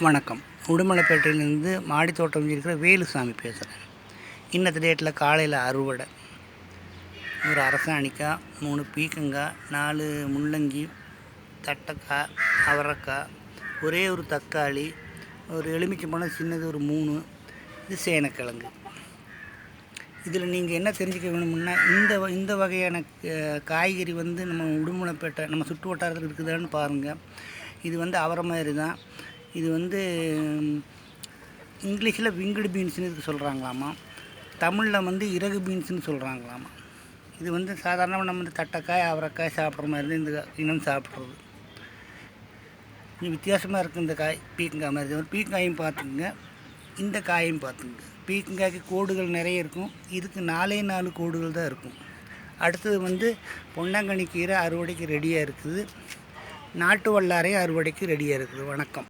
வணக்கம். உடுமலைப்பேட்டையிலேருந்து மாடி தோட்டம் இருக்கிற வேலுசாமி பேசுகிறேன் இன்னத்து டேட்டில் காலையில் அறுவடை. ஒரு அரசாணிக்காய் மூணு பீக்கங்காய் நாலு முள்ளங்கி தட்டைக்காய் அவரைக்காய் ஒரே ஒரு தக்காளி ஒரு எலுமிச்சம்பழம் சின்னது ஒரு மூணு இது சேனக்கிழங்கு. இதில் நீங்கள் என்ன தெரிஞ்சுக்க வேணும்னா இந்த வ- இந்த வகையான காய்கறி வந்து நம்ம உடுமலைப்பேட்டை நம்ம சுற்று வட்டாரத்தில் இருக்குதான்னு பாருங்கள் இது வந்து அவரை மாதிரி தான் இது வந்து இங்கிலீஷில் விங்கடு பீன்ஸ்னு இதுக்கு சொல்கிறாங்களாமா தமிழில் வந்து இறகு பீன்ஸ்னு சொல்கிறாங்களாமா இது வந்து சாதாரணமாக நம்ம இந்த தட்டைக்காய் அவரைக்காய் சாப்பிட்ற மாதிரி தான் இந்த இனம் சாப்பிட்றது. கொஞ்சம் வித்தியாசமாக இருக்குது இந்த காய் பீக்கங்காய் மாதிரி. ஒரு பீக்கங்காயும் பார்த்துக்குங்க. இந்த காயும் பார்த்துங்க பீக்கங்காய்க்கு கோடுகள் நிறைய இருக்கும். இதுக்கு நாலே நாலு கோடுகள் தான் இருக்கும். அடுத்தது வந்து பொன்னாங்கண்ணி கீரை அறுவடைக்கு ரெடியாக இருக்குது. நாட்டு வல்லாரை அறுவடைக்கு ரெடியாக இருக்குது. வணக்கம்.